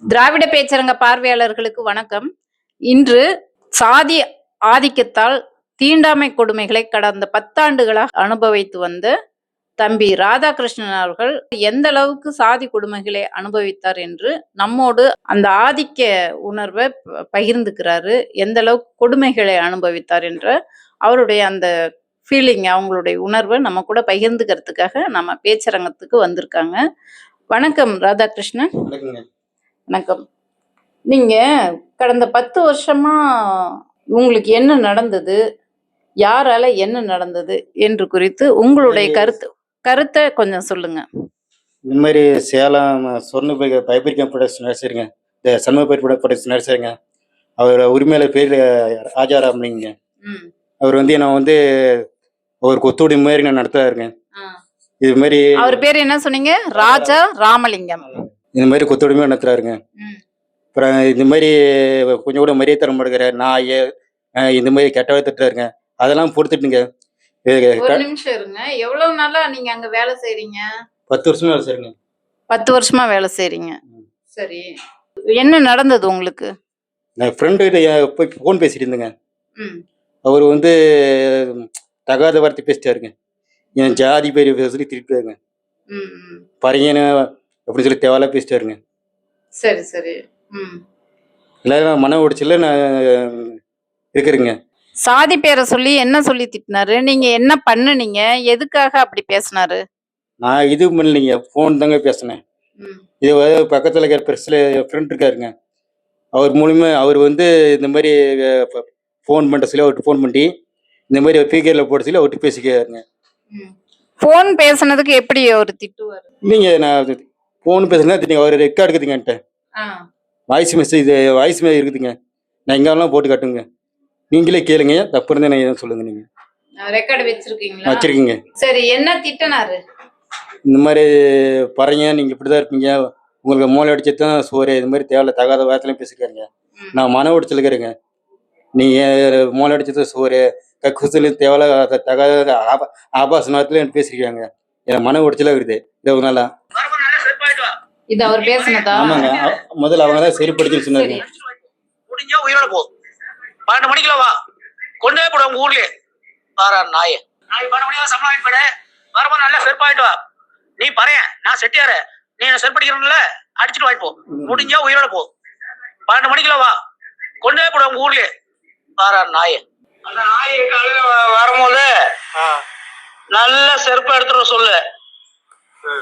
திராவிட பேச்சரங்க பார்வையாளர்களுக்கு வணக்கம். இன்று சாதி ஆதிக்கத்தால் தீண்டாமை கொடுமைகளை கடந்த பத்தாண்டுகளாக அனுபவித்து வந்த தம்பி ராதாகிருஷ்ணன் அவர்கள் எந்த அளவுக்கு சாதி கொடுமைகளை அனுபவித்தார் என்று நம்மோடு அந்த ஆதிக்க உணர்வை ப- பகிர்ந்துக்கிறாரு. எந்த அளவுக்கு கொடுமைகளை அனுபவித்தார் என்ற அவருடைய அந்த ஃபீலிங் அவங்களுடைய உணர்வை நம்ம கூட பகிர்ந்துக்கிறதுக்காக நம்ம பேச்சரங்கத்துக்கு வந்திருக்காங்க. வணக்கம் ராதாகிருஷ்ணன். வணக்கம். நீங்க கடந்த பத்து வருஷமா உங்களுக்கு என்ன நடந்தது? யாரால என்ன நடந்தது? என்று குறித்து உங்களுடைய கருத்து கருத்தை கொஞ்சம் சொல்லுங்க. இந்த மாதிரி சேலம் சொர்ண பைபிரிக்கம் ப்ரொடக்ஷன் நடிச்சிருங்க இந்த சண்முக ப்ரொடக்ஷன் நடிச்சிருங்க அவர் உரிமையாளர் பேர் ராஜாராமலிங்க அவர் வந்து நான் வந்து ஒரு கொத்தோடி மாதிரி நான் நடத்துறாருங்க இது மாதிரி அவர் பேர் என்ன சொன்னீங்க? ராஜா ராமலிங்கம். இந்த மாதிரி கொத்தோடிமையாக நடத்துறாருங்க. அப்புறம் இந்த மாதிரி கொஞ்சம் கூட மரியாதை தர மாட்டேங்கிற நாய் இந்த மாதிரி கெட்டவே திட்டுறாருங்க. அதெல்லாம் பொறுத்துட்டுங்க. ஒரு நிமிஷம் இருங்க. எவ்வளவு நாளா நீங்க அங்க வேலை செய்றீங்க? பத்து வருஷமா வேலை செய்றேங்க. பத்து வருஷமா வேலை செய்றீங்க. சரி. என்ன நடந்தது உங்களுக்கு? நான் ஃப்ரெண்டு போய் ஃபோன் பேசிட்டு இருந்தேங்க. அவர் வந்து தகாத வார்த்தை பேசிட்டாருங்க. என் ஜாதி பேர் சொல்லி திருப்பியாருங்க ம் அப்படின்னு சொல்லி தேவையில்ல பேசிட்டாருங்க சரி சரி. ம். எல்லாரும் மன உடைச்சல நான் இருக்கிறேங்க. சாதி பேரை சொல்லி என்ன சொல்லி திட்டினாரு? நீங்க என்ன பண்ணுனீங்க? எதுக்காக அப்படி பேசினாரு? நான் இது பண்ணலைங்க. ஃபோன் தாங்க பேசினேன். ம். இது வந்து பக்கத்தில் இருக்கிற பிரஸ்ல ஃப்ரெண்ட் இருக்காருங்க. அவர் மூலியமா அவர் வந்து இந்த மாதிரி ஃபோன் பண்ணுற சொல்லி அவர்கிட்ட ஃபோன் பண்ணி இந்த மாதிரி ஸ்பீக்கரில் போட சொல்லி அவர்கிட்ட பேசிக்கிறாருங்க. ஃபோன் பேசுனதுக்கு எப்படி அவர் திட்டுவாரு? இல்லைங்க நான் ஃபோன் பேசுனா தெரியுங்க அவர் ரெக்கார்டு இருக்குதுங்க என்கிட்ட. வாய்ஸ் மெசேஜ் வாய்ஸ் மெசேஜ் இருக்குதுங்க. நான் எங்கெல்லாம் போட்டு காட்டுங்க. நீங்களே கேளுங்க தப்பு இருந்தா நான் சொல்லுங்க நீங்க. ரெக்கார்டு வச்சிருக்கீங்களா? வச்சிருக்கீங்க. சரி என்ன திட்டினாரு? இந்த மாதிரி பறைங்க நீங்க இப்படிதான் இருப்பீங்க. உங்களுக்கு மூளை அடிச்சு தான் சோறு இது மாதிரி தேவையில்ல தகாத வார்த்தையிலும் பேசிக்கிறீங்க. நான் மன உடைச்சல் இருக்கிறேங்க. நீங்க மூளை அடிச்சது சோறு கக்குசலையும் தேவையில்ல தகாத ஆபா ஆபாச நேரத்துல பேசிருக்காங்க எனக்கு மன உடைச்சலா இருக்குது இருபது நாளா. இது அவர் பேசுனதா? ஆமாங்க. முதல்ல அவங்க தான் சரிப்படுத்தி சொன்னாருங்க முடிஞ்சா உயிரோட போ. பன்னெண்டு மணிக்குள்ள வா. கொண்டே போட உங்க ஊர்லயே. வாரா நாய. நாளைக்கு பன்னெண்டு மணிக்கு சம்பளம் வாங்கி போடு வரும்போது நல்லா செருப்பாயிட்டு வா. நீ பறையன் நான் செட்டியாரு. நீ என்ன செருப்படிக்கிறல அடிச்சுட்டு வாங்கி போ முடிஞ்சா உயிரோட போ. பன்னெண்டு மணிக்குள்ள வா. கொண்டே போட உங்க ஊர்லயே. வாரா நாய. அந்த நாயை காலையில வரும்போது நல்ல செருப்பு எடுத்துட்டு சொல்லு.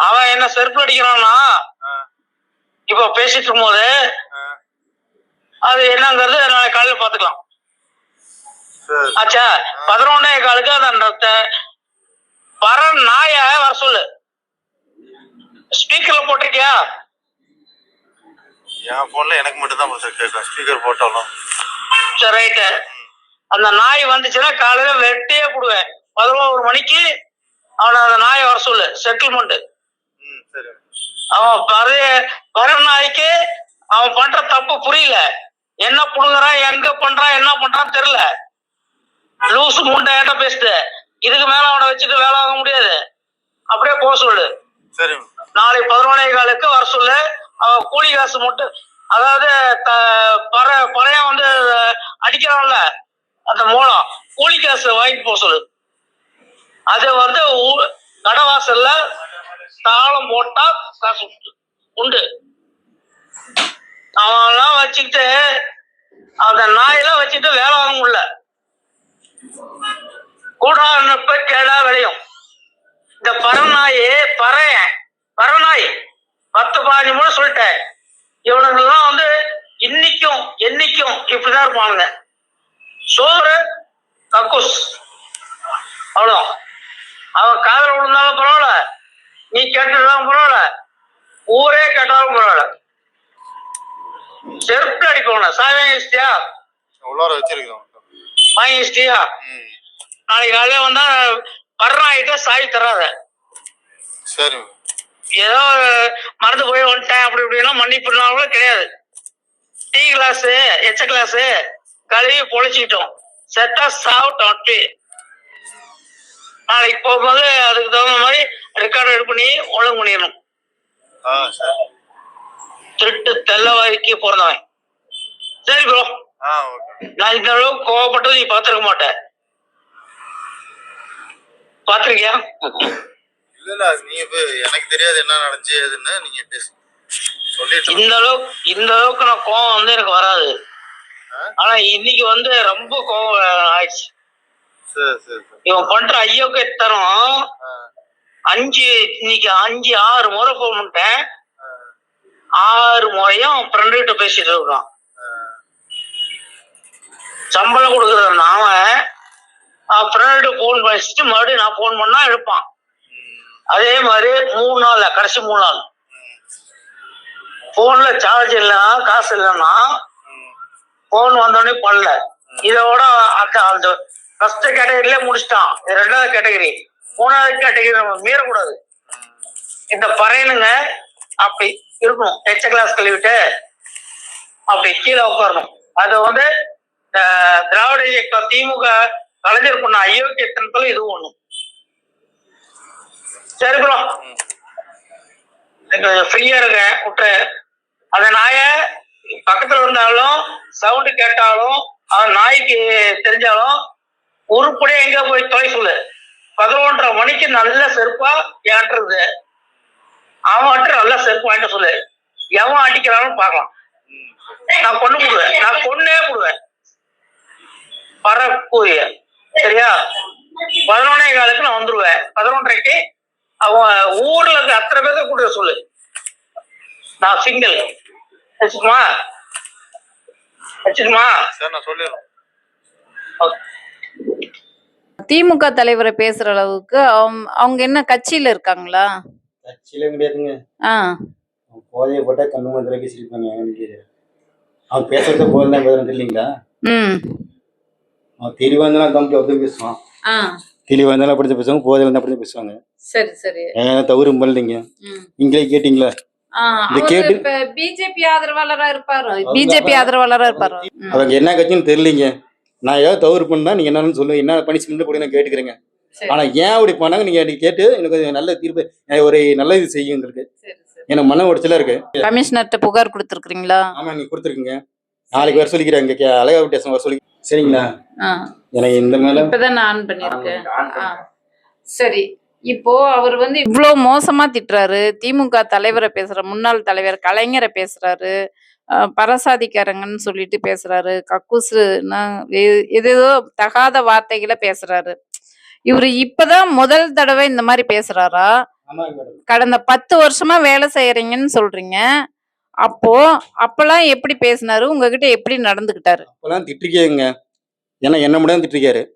அவன் என்ன செருப்பு அடிக்கிறான்னா இப்ப பேசிட்டு இருக்கும்போது அது என்னங்கிறது நாளைக்கு காலையில பாத்துக்கலாம் ஆச்சா? பதினொன்னே காலுக்கு அந்த வர நாய வர சொல்லு. ஸ்பீக்கர்ல போட்டிருக்கியா? என் போன்ல எனக்கு மட்டும் தான் கேட்கும் ஸ்பீக்கர் போட்டாலும். சரி ரைட்டு அந்த நாய் வந்துச்சுன்னா காலையில வெட்டியே போடுவேன். பதினோரு மணிக்கு அவனை அந்த நாயை வர சொல்லு. செட்டில்மெண்ட் ம் சரி. அவன் பறைய வர நாய்க்கு அவன் பண்ற தப்பு புரியல. என்ன புடுங்குறான் எங்க பண்றான் என்ன பண்றான் தெரியல. லூசு முண்டையாட்ட பேசுது. இதுக்கு மேல அவனை வச்சுட்டு வேலை வாங்க முடியாது. அப்படியே போக சொல்லு. சரி. நாளைக்கு பதினொன்னே காலுக்கு வர சொல்லு. அவன் கூலி காசு மட்டும் அதாவது த- பறை பறையன் வந்து அடிக்கிறான்ல அந்த மூலம் கூலி காசு வாங்கிட்டு போக சொல்லு. அது வந்து கடவாசல்ல தாளம் போட்டா காசு உண்டு. உண்டு. அவன்லாம் வச்சுக்கிட்டு அந்த நாயெல்லாம் வச்சுட்டு வேலை வாங்க முடியல. கூடாரப்ப கேடா விளையும். இந்த பறநாயே பறையன் பரநாய் பத்து பாஞ்சு மூணு சொல்லிட்டேன். இவனுங்கெல்லாம் வந்து இன்னைக்கும் என்னைக்கும் இப்படிதான் இருப்பானுங்க. சோறு கக்கூஸ். அவ்வளோ அவன் காதல் விழுந்தாலும் பரவாயில்ல நீ கேட்டதுதான் பரவாயில்ல ஊரே கேட்டாலும் பரவாயில்ல செருப்பு சாய் வாங்கிச்சிட்டியா உள்ளார வச்சிருக்கிறோம். வாங்கிச்சிட்டியா நாளைக்கு காலையில வந்தா பர்றாயிட்ட சாய் தராத. சரி. ஏதோ மறந்து போய் வந்துட்டேன் அப்படி இப்படின்னா மன்னிப்புனாலும் கிடையாது. டீ கிளாஸ் எச்ச கிளாஸ் கழுவி பொழைச்சிக்கிட்டோம். செத்தா சாப்பிட்டோம் அப்படி நாளைக்கு போகும்போது அதுக்கு தகுந்த மாதிரி ரெக்கார்டு ரெடி பண்ணி ஒழுங்கு பண்ணிடணும். ஆ சரி. திருட்டு தெல்லவாய்க்கு பிறந்தவன். சரி ப்ரோ நான் இந்த அளவுக்கு கோவப்பட்டது நீ பார்த்திருக்க மாட்ட. பாத்திருக்கியா இல்ல நீங்க எனக்கு தெரியாது என்ன நடந்துச்சு ஏதுன்னு நீங்க இந்த அளவுக்கு இந்த அளவுக்கு நான் கோவம் வந்து எனக்கு வராது. ஆனா இன்னைக்கு வந்து ரொம்ப கோவம் ஆயிடுச்சு. இவன் பண்ற ஐயோக்கு தரம் அஞ்சு இன்னைக்கு அஞ்சு ஆறு முறை ஃபோன் பண்ணிட்டேன். ஆறு முறையும் ஃப்ரெண்டு கிட்ட பேசிட்டு இருக்கான். சம்பளம் கொடுக்குறேன் நாம ஃப்ரெண்டு ஃபோன் பேசிட்டு மறுபடியும் நான் ஃபோன் பண்ணா எடுப்பான். அதே மாதிரி மூணு நாள் கடைசி மூணு நாள். போன்ல சார்ஜ் இல்லைன்னா காசு இல்லைன்னா போன் வந்தோடனே பண்ணல. இதோட அந்த அந்த ஃபர்ஸ்ட் கேட்டகரியிலே முடிச்சிட்டான். இது ரெண்டாவது கேட்டகரி மூணாவது கேட்டகரி நம்ம மீறக்கூடாது. இந்த பறையனுங்க அப்படி இருக்கணும். எச்ச கிளாஸ் கழுவிட்டு அப்படி கீழே உட்காரணும். அது வந்து திராவிட இயக்கம் திமுக கலைஞர் பண்ண அயோக்கியத்தனத்துல இது ஒண்ணும் சரி ப்ரோ கொஞ்சம் ஃப்ரீயா இருக்கேன். விட்டு அந்த நாய பக்கத்துல இருந்தாலும் சவுண்டு கேட்டாலும் அந்த நாய்க்கு தெரிஞ்சாலும் உருப்படியா எங்க போய் தொலை சொல்லு. பதினொன்றரை மணிக்கு நல்ல செருப்பா ஏற்றுறது. அவன் நல்ல செருப்பு வாங்கிட்டு சொல்லு. எவன் அடிக்கிறான்னு பார்க்கலாம். நான் கொண்டு போடுவேன் நான் கொன்னே போடுவேன் பரப்பூரிய. சரியா? பதினொன்னே காலுக்கு நான் வந்துருவேன். பதினொன்றரைக்கு அவன் ஊர்ல இருக்க அத்தனை பேர்த்த கூட சொல்லு. நான் சிங்கிள் வச்சுக்குமா வச்சுக்குமா நான் சொல்லிடுறேன். திமுக தலைவரை பேசுற அளவுக்கு அவங்க அவங்க என்ன கட்சியில இருக்காங்களா? கட்சியில கிடையாதுங்க. ஆ. போதையை போட்டா கண்ணு மந்திர பேசியிருப்பாங்க எனக்கு அவன் பேசுறத போதை தான் பேசுறது இல்லைங்களா ம். அவன் தெளிவாக இருந்தாலும் தம்பி அப்படி பேசுவான். ஆ. தெளிவாக இருந்தாலும் அப்படி பேசுவாங்க போதை வந்து அப்படி பேசுவாங்க. சரி சரி. ஏன் தவறு பண்ணலைங்க. நீங்களே கேட்டீங்களா? பிஜேபி ஆதரவாளரா இருப்பாரு. பிஜேபி ஆதரவாளரா இருப்பாரு. அவங்க என்ன கட்சின்னு தெரியலீங்க. நான் ஏதாவது தவறு பண்ணா நீங்க என்னன்னு சொல்லுங்க. என்ன பனிஷ்மெண்ட் போட்டு நான் கேட்டுக்கிறேங்க. ஆனா ஏன் அப்படி பண்ணாங்க நீங்க எனக்கு கேட்டு எனக்கு நல்ல தீர்ப்பு ஒரு நல்ல இது செய்யும் எங்களுக்கு. சரி, சரி. எனக்கு மன உடைச்சலா இருக்கு. கமிஷனர்ட்ட புகார் கொடுத்துருக்கீங்களா ஆமா நீங்க கொடுத்துருக்கீங்க. நாளைக்கு வர சொல்லிக்கிறேன் இங்க அழகா ஸ்டேஷன் வர சொல்லி சரிங்களா? எனக்கு இந்த மேல இப்பதான் நான் ஆன் பண்ணிருக்கேன். சரி இப்போ அவர் வந்து இவ்ளோ மோசமா திட்டுறாரு. திமுக தலைவரை பேசுற முன்னாள் தலைவர் கலைஞரை பேசுறாரு. பரசாதிக்காரங்கன்னு சொல்லிட்டு பேசுறாரு. கக்கூசுனா எ- எதேதோ தகாத வார்த்தைகளை பேசுறாரு. இவரு இப்பதான் முதல் தடவை இந்த மாதிரி பேசுறாரா? கடந்த பத்து வருஷமா வேலை செய்யறீங்கன்னு சொல்றீங்க. அப்போ அப்பெல்லாம் எப்படி பேசினாரு? உங்ககிட்ட எப்படி நடந்துகிட்டாரு அப்பெல்லாம் திட்டிருக்கேங்க. ஏன்னா என்ன மட்டும் திட்டிருக்காரு.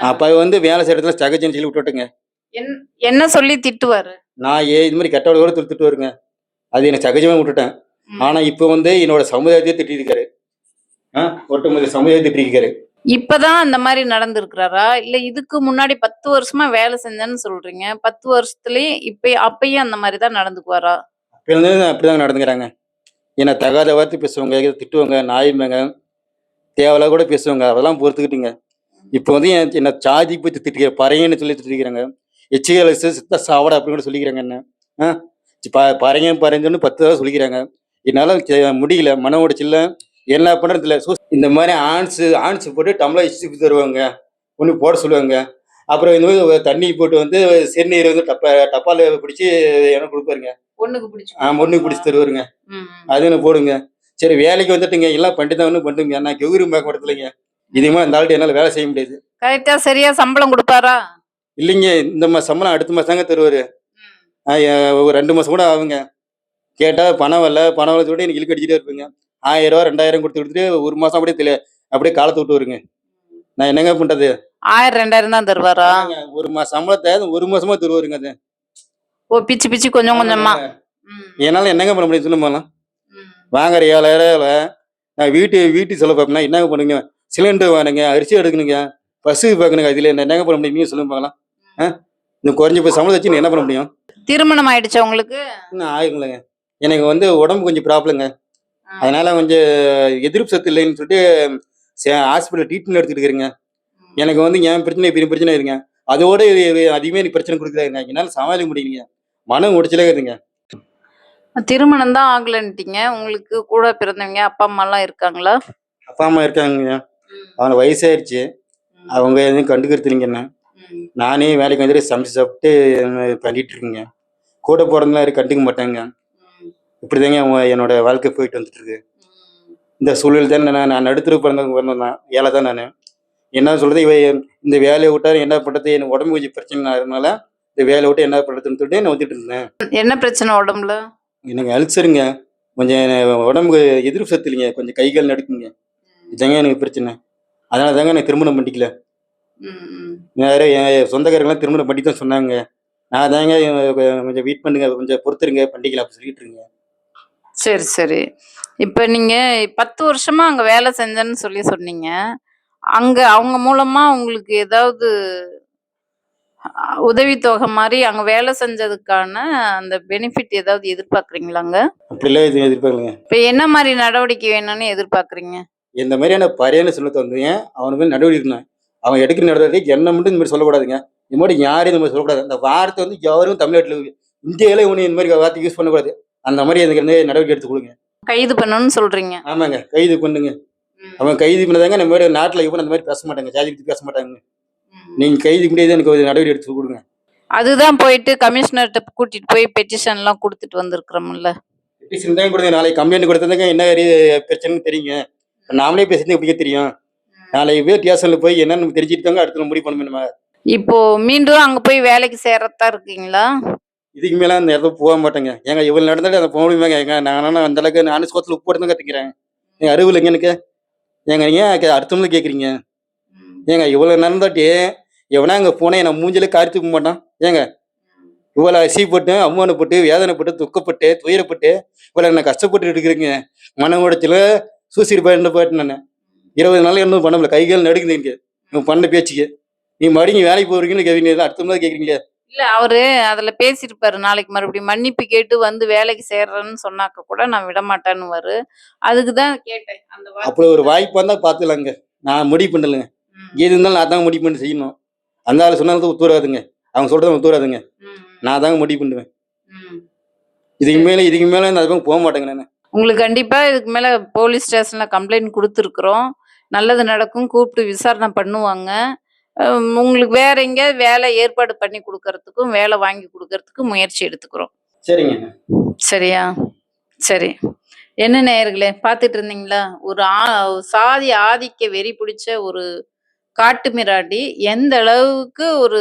அப்ப வந்து வேலை செய்யற இடத்துல சகஜன்னு சொல்லி விட்டுட்டுங்க. என்- என்ன சொல்லி திட்டுவாரு? நான் ஏ இது மாதிரி கெட்டவளோட திட்டு வருங்க அது எனக்கு சகஜமா விட்டுட்டேன். ஆனா இப்போ வந்து என்னோட சமுதாயத்தையே திட்டிருக்காரு. ஆ ஒட்டுமொத்த சமுதாயத்தை திட்டிருக்காரு. இப்பதான் அந்த மாதிரி நடந்திருக்கிறாரா? இல்ல இதுக்கு முன்னாடி பத்து வருஷமா வேலை செஞ்சேன்னு சொல்றீங்க. பத்து வருஷத்துலயே இப்ப அப்பயும் அந்த மாதிரி தான் நடந்துக்குவாரா? அப்ப அப்படிதான் நடந்துக்கிறாங்க. என்ன தகாத வார்த்தை பேசுவாங்க திட்டுவாங்க நாயுமாங்க தேவையில்ல கூட பேசுவாங்க. அதெல்லாம் பொறுத்துக்கிட்டீங்க. இப்போ வந்து என் என்ன சாதி போய் திட்டிருக்க பறையன்னு சொல்லி திட்டிருக்கிறாங்க. எச்சிகள் சித்த சாவடை அப்படின்னு கூட சொல்லிக்கிறாங்க என்ன. ஆ? ப பறையன் பறையன்னு பத்து தடவை சொல்லிக்கிறாங்க. என்னால் முடியல மன உடைச்சல என்ன பண்ணுறது இல்லை இந்த மாதிரி ஆன்ஸு ஆன்ஸ் போட்டு டம்ளர் இச்சு தருவாங்க. ஒன்று போட சொல்லுவாங்க. அப்புறம் இந்த மாதிரி தண்ணி போட்டு வந்து சிறுநீர் வந்து டப்பா டப்பால் பிடிச்சி எனக்கு கொடுப்பாருங்க. ஒண்ணுக்கு பிடிச்சு ஆ ஒன்று பிடிச்சி தருவாருங்க. அது ஒன்று போடுங்க. சரி வேலைக்கு வந்துட்டுங்க. எல்லாம் பண்ணிட்டு தான் ஒன்று பண்ணுங்க. நான் கெவுரி பார்க்க மாட்டதில்லைங்க இதுமா இந்த ஆள்கிட்ட என்னால் வேலை செய்ய முடியாது. கரெக்டா சரியா சம்பளம் கொடுப்பாரா? இல்லைங்க. இந்த மாதம் சம்பளம் அடுத்த மாதம் தாங்க தருவார். ஒரு ரெண்டு மாதம் கூட ஆகுங்க. கேட்டால் பணம் வரல. பணம் வரல சொல்லிட்டு எனக்கு இழுக்கு அடிச்சுட்டே இருப்பீங்க. ஆயிரம் ரூபா ரெண்டாயிரம் கொடுத்து கொடுத்துட்டு ஒரு மாதம் அப்படியே தெரிய அப்படியே காலத்தை விட்டு வருங்க. நான் என்னங்க பண்ணுறது ஆயிரம் ரெண்டாயிரம் தான் தருவாரா? ஒரு மாதம் சம்பளத்தை ஒரு மாசமா தருவாருங்க அது. ஓ பிச்சு பிச்சு கொஞ்சம் கொஞ்சமா. என்னால் என்னங்க பண்ண முடியும் ம். வாங்குற ஏழாயிரம் நான் வீட்டு வீட்டு செலவு பார்ப்பேன்னா என்னங்க பண்ணுங்க சிலிண்டர் வாங்குங்க அரிசி எடுக்கணுங்க பசு பார்க்கணுங்க அதில் என்னங்க பண்ண முடியும் நீங்க சொல்லுங்க பார்க்கலாம் ஆ? இந்த குறைஞ்ச போய் சம்பளம் வச்சு என்ன பண்ண முடியும்? திருமணம் ஆயிடுச்சா உங்களுக்கு? ஆகுங்களேங்க எனக்கு வந்து உடம்பு கொஞ்சம் ப்ராப்ளங்க. அதனால கொஞ்சம் எதிர்ப்பு சத்து இல்லைன்னு சொல்லிட்டு ஹாஸ்பிட்டல் ட்ரீட்மெண்ட் எடுத்துட்டு இருக்கிறேங்க எனக்கு வந்து என் பிரச்சனை பெரிய பிரச்சனை இருங்க. அதோட அதிகமாக எனக்கு பிரச்சனை கொடுக்குறாங்க என்னால் சமாளிக்க முடியலைங்க. மனம் உடைச்சலே இருக்குதுங்க. திருமணம் தான் ஆகலன்ட்டீங்க. உங்களுக்கு கூட பிறந்தவங்க அப்பா அம்மா எல்லாம் இருக்காங்களா? அப்பா அம்மா இருக்காங்க அவங்க வயசாயிருச்சு. அவங்க எதுவும் கண்டுக்கிறது நானே வேலைக்கு வந்துட்டு சமைச்சு சாப்பிட்டு பண்ணிட்டு இருக்கேங்க கூட யாரும் கண்டுக்க மாட்டாங்க. இப்படிதாங்க என்னோட வாழ்க்கை போயிட்டு வந்துட்டு இருக்கு இந்த சூழல் தான் நான் நான் நடுத்தர பிறந்தவங்க பிறந்தேன் தான். ஏழை தான் நான். என்ன சொல்றது? இவ இந்த வேலையை விட்டா என்ன பண்ணுறது எனக்கு உடம்பு கொஞ்சம் பிரச்சனை ஆகிறதுனால இந்த வேலையை விட்டு என்ன பண்ணுறதுன்னு சொல்லிட்டு நான் வந்துட்டு இருந்தேன். என்ன பிரச்சனை உடம்புல? எனக்கு அல்சருங்க. கொஞ்சம் உடம்புக்கு எதிர்ப்பு சத்து இல்லைங்க. கொஞ்சம் கை கால் நடுக்குங்க. இதுதாங்க எனக்கு பிரச்சனை. அதனால தாங்க நான் திருமணம் பண்ணிக்கல. வேற என் சொந்தக்காரங்களாம் திருமணம் பண்ணி தான் சொன்னாங்க. நான் தாங்க கொஞ்சம் வெயிட் பண்ணுங்க கொஞ்சம் பொறுத்துருங்க பண்ணிக்கலாம் அப்படி சொல்லிட்டு இருக்கேங்க சரி சரி. இப்ப நீங்க பத்து வருஷமா அங்க வேலை செஞ்சேன்னு சொல்லி சொன்னீங்க. அங்க அவங்க மூலமா உங்களுக்கு ஏதாவது உதவித்தொகை மாதிரி அங்க வேலை செஞ்சதுக்கான அந்த பெனிஃபிட் ஏதாவது எதிர்பார்க்குறீங்களாங்க அப்படிலாம் எதுவும் எதிர்பார்க்கலங்க. இப்ப என்ன மாதிரி நடவடிக்கை வேணும்னு எதிர்பார்க்குறீங்க? இந்த மாதிரியான பறையான சொல்ல வந்தீங்க அவனுக்கு மேலே நடவடிக்கை இருக்கணும் அவன் எடுக்கிற நடவடிக்கை என்ன மட்டும் இந்த மாதிரி சொல்லக்கூடாதுங்க. இந்த மாதிரி யாரும் இந்த மாதிரி சொல்லக்கூடாது. அந்த வார்த்தை வந்து யாரும் தமிழ்நாட்டில் இந்தியாவில ஒன்று இந்த மாதிரி வார்த்தை யூஸ் பண்ணக்கூடாது. அந்த மாதிரி எனக்கு வந்து நடவடிக்கை எடுத்து கொடுங்க. கைது பண்ணணும்னு சொல்றீங்க. ஆமாங்க கைது பண்ணுங்க. அவன் கைது பண்ணதாங்க இந்த மாதிரி நாட்டில் இவன் அந்த மாதிரி பேச மாட்டாங்க ஜாதி பத்தி பேச மாட்டாங்க. நீங்க கைது முடியாது எனக்கு ஒரு நடவடிக்கை எடுத்து கொடுங்க. அதுதான் போயிட்டு கமிஷனர்கிட்ட கூட்டிட்டு போய் பெட்டிஷன் எல்லாம் கொடுத்துட்டு வந்திருக்கிறோம்ல. பெட்டிஷன் தான் கொடுங்க நாளைக்கு கம்ப்ளைண்ட் கொடுத்ததுங்க என்ன பிரச்சனைன்னு தெரியுங்க. நாமளே பேசுறது எப்படிங்க தெரியும். நாளைக்கு போய் டிஎஸ்எல்ல போய் என்னன்னு தெரிஞ்சுட்டு அடுத்து நம்ம முடிவு பண்ணணும் நம்ம. இப்போ மீண்டும் அங்க போய் வேலைக்கு சேர்றதா இருக்கீங்களா? இதுக்கு மேலே அந்த இடத்துல போக மாட்டேங்க. ஏங்க இவ்வளவு நடந்தாலும் அதை போக முடியுமாங்க ஏங்க நானும் அந்த அளவுக்கு நானும் சோத்துல உப்பு போட்டு தான் கத்துக்கிறேன் எங்க அறிவு இல்லைங்க எனக்கு? ஏங்க ஏன் கே- கேட்குறீங்க ஏங்க இவ்வளோ நடந்தாட்டி எவனா அங்கே போனேன் நான் மூஞ்சில காரி தூக்க மாட்டான்? ஏங்க இவ்வளோ அசிப்பட்டு அவமானப்பட்டு வேதனைப்பட்டு துக்கப்பட்டு துயரப்பட்டு இவ்வளோ நான் கஷ்டப்பட்டு இருக்கிறீங்க. மன உடைச்சல சூசைட் பண்ண போயிட்டு நான். இருபது நாள் இன்னும் பண்ண முடியல. கைகள் நடுக்குது எனக்கு. பண்ண பேச்சுக்கு. நீ மறுபடியும் வேலைக்கு போகிறீங்கன்னு கேட்குறீங்க அடுத்த மாதிரி கேட்குறீங்க இல்ல அவரு அதுல பேசியிருப்பாரு நாளைக்கு மறுபடியும் மன்னிப்பு கேட்டு வந்து வேலைக்கு சேர்றேன்னு சொன்னாக்க கூட நான் விட மாட்டேன்னு அதுக்குதான் கேட்டேன் அந்த. அப்படி ஒரு வாய்ப்பு வந்தா பாத்துக்கலாங்க. நான் முடிவு பண்ணலைங்க. எது இருந்தாலும் நான் தாங்க முடிவு பண்ணி செய்யணும். அந்த ஆள் சொன்னது ஒத்துவராதுங்க அவங்க சொல்றது ஒத்துவராதுங்க நான் தாங்க முடிவு பண்ணுவேன். இதுக்கு மேல இதுக்கு மேல நான் அதுக்கு போக மாட்டேங்க நான். உங்களுக்கு கண்டிப்பா இதுக்கு மேல போலீஸ் ஸ்டேஷன்ல கம்ப்ளைண்ட் கொடுத்துருக்குறோம். நல்லது நடக்கும் கூப்பிட்டு விசாரணை பண்ணுவாங்க. உங்களுக்கு வேற எங்கேயாவது வேலை ஏற்பாடு பண்ணி கொடுக்கறதுக்கும் வேலை வாங்கி கொடுக்கறதுக்கும் முயற்சி எடுத்துக்கிறோம். சரிங்க. சரியா? சரி. என்ன நேயர்களே பார்த்துட்டு இருந்தீங்களா? ஒரு ஆ- சாதி ஆதிக்க வெறி பிடிச்ச ஒரு காட்டு மிராண்டி எந்த அளவுக்கு ஒரு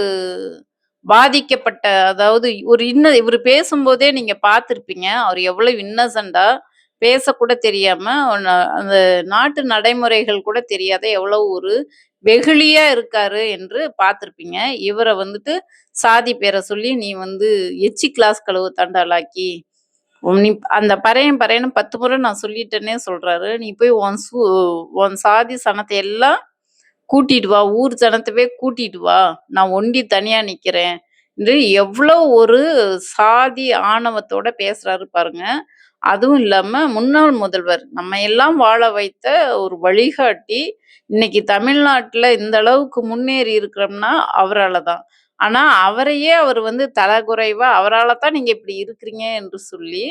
பாதிக்கப்பட்ட அதாவது ஒரு இன்ன இவர் பேசும்போதே நீங்க பார்த்துருப்பீங்க. அவர் எவ்வளவு இன்னசெண்டா பேசக்கூட தெரியாம அந்த நாட்டு நடைமுறைகள் கூட தெரியாத எவ்வளவு ஒரு வெகுளியா இருக்காரு என்று பார்த்துருப்பீங்க. இவரை வந்துட்டு சாதி பேரை சொல்லி நீ வந்து எச்சி கிளாஸ் கழுவு தண்டாலாக்கி நீ அந்த பறையன் பறையன்னு பத்து முறை நான் சொல்லிட்டேனே சொல்றாரு. நீ போய் உன் சூ உன் சாதி சனத்தை எல்லாம் கூட்டிட்டு வா ஊர் ஜனத்தவே கூட்டிட்டு வா. நான் ஒண்டி தனியா நிக்கிறேன் என்று எவ்வளோ ஒரு சாதி ஆணவத்தோட பேசுறாரு பாருங்க. அதுவும் இல்லாம முன்னாள் முதல்வர் நம்ம எல்லாம் வாழ வைத்த ஒரு வழிகாட்டி இன்னைக்கு தமிழ்நாட்டுல இந்த அளவுக்கு முன்னேறி இருக்கிறோம்னா அவரால் தான் ஆனா அவரையே அவர் வந்து தலைகுறைவா அவரால் தான் நீங்க இப்படி இருக்கிறீங்க என்று சொல்லி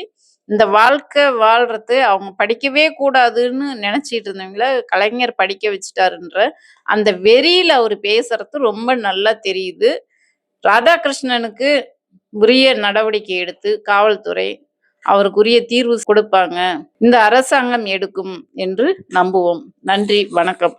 இந்த வாழ்க்கை வாழ்றது அவங்க படிக்கவே கூடாதுன்னு நினைச்சிட்டு இருந்தவங்கள கலைஞர் படிக்க வச்சுட்டாருன்ற அந்த வெறியில அவர் பேசுறது ரொம்ப நல்லா தெரியுது. ராதாகிருஷ்ணனுக்கு உரிய நடவடிக்கை எடுத்து காவல்துறை அவருக்குரிய தீர்வு கொடுப்பாங்க. இந்த அரசாங்கம் எடுக்கும் என்று நம்புவோம். நன்றி வணக்கம்.